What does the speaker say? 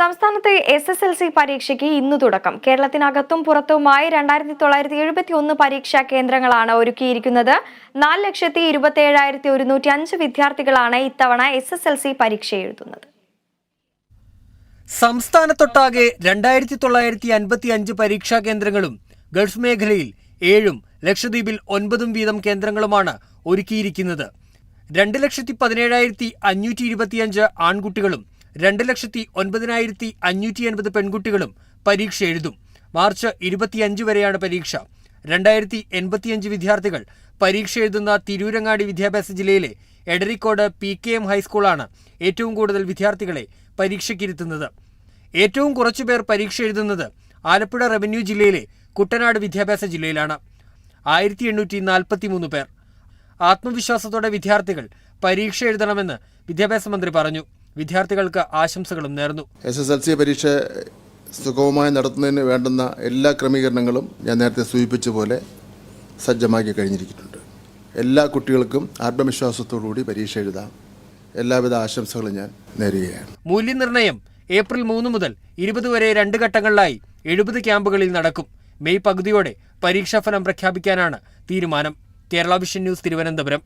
സംസ്ഥാനത്തെ S S L C പരീക്ഷയ്ക്ക് ഇന്ന് തുടക്കം. കേരളത്തിനകത്തും പുറത്തുമായി രണ്ടായിരത്തി തൊള്ളായിരത്തി എഴുപത്തി ഒന്ന് പരീക്ഷാ കേന്ദ്രങ്ങളാണ് ഒരുക്കിയിരിക്കുന്നത്. നാല് ലക്ഷത്തി ഇരുപത്തി ഏഴായിരത്തി ഒരുന്നൂറ്റി അഞ്ച് വിദ്യാർത്ഥികളാണ് ഇത്തവണ എസ് എസ് എൽ സി പരീക്ഷ എഴുതുന്നത്. സംസ്ഥാനത്തൊട്ടാകെ രണ്ടായിരത്തി തൊള്ളായിരത്തി അൻപത്തി അഞ്ച് പരീക്ഷാ കേന്ദ്രങ്ങളും ഗൾഫ് മേഖലയിൽ ഏഴും ലക്ഷദ്വീപിൽ ഒൻപതും വീതം കേന്ദ്രങ്ങളുമാണ് ഒരുക്കിയിരിക്കുന്നത്. രണ്ട് ലക്ഷത്തി പതിനേഴായിരത്തി അഞ്ഞൂറ്റി ഇരുപത്തിയഞ്ച് ആൺകുട്ടികളും രണ്ട് ലക്ഷത്തി ഒൻപതിനായിരത്തി അഞ്ഞൂറ്റി എൺപത് പെൺകുട്ടികളും പരീക്ഷ എഴുതും. മാർച്ച് ഇരുപത്തിയഞ്ച് വരെയാണ് പരീക്ഷ. രണ്ടായിരത്തി എൺപത്തിയഞ്ച് വിദ്യാർത്ഥികൾ പരീക്ഷ എഴുതുന്ന തിരൂരങ്ങാടി വിദ്യാഭ്യാസ ജില്ലയിലെ എടരിക്കോട് പി കെ എം ഹൈസ്കൂളാണ് ഏറ്റവും കൂടുതൽ വിദ്യാർത്ഥികളെ പരീക്ഷയ്ക്കിരുത്തുന്നത്. ഏറ്റവും കുറച്ചു പേർ പരീക്ഷ എഴുതുന്നത് ആലപ്പുഴ റവന്യൂ ജില്ലയിലെ കുട്ടനാട് വിദ്യാഭ്യാസ ജില്ലയിലാണ്. ആയിരത്തി എണ്ണൂറ്റി നാൽപ്പത്തി മൂന്ന് പേർ. ആത്മവിശ്വാസത്തോടെ വിദ്യാർത്ഥികൾ പരീക്ഷ എഴുതണമെന്ന് വിദ്യാഭ്യാസ മന്ത്രി പറഞ്ഞു. വിദ്യാർത്ഥികൾക്ക് ആശംസകളും നേർന്നു. എസ് എസ് എൽ സി പരീക്ഷ സുഗമമായി നടത്തുന്നതിന് വേണ്ടുന്ന എല്ലാ ക്രമീകരണങ്ങളും ഞാൻ നേരത്തെ സൂചിപ്പിച്ച പോലെ സജ്ജമാക്കി കഴിഞ്ഞിരിക്കുന്നുണ്ട്. എല്ലാ കുട്ടികൾക്കും ആത്മവിശ്വാസത്തോടുകൂടി പരീക്ഷ എഴുതാം. എല്ലാവിധ ആശംസകളും ഞാൻ നേരുകയാണ്. മൂല്യനിർണയം ഏപ്രിൽ മൂന്ന് മുതൽ ഇരുപത് വരെ രണ്ട് ഘട്ടങ്ങളിലായി എഴുപത് ക്യാമ്പുകളിൽ നടക്കും. മെയ് പകുതിയോടെ പരീക്ഷാഫലം പ്രഖ്യാപിക്കാനാണ് തീരുമാനം. Kerala vision news Thiruvananthapuram.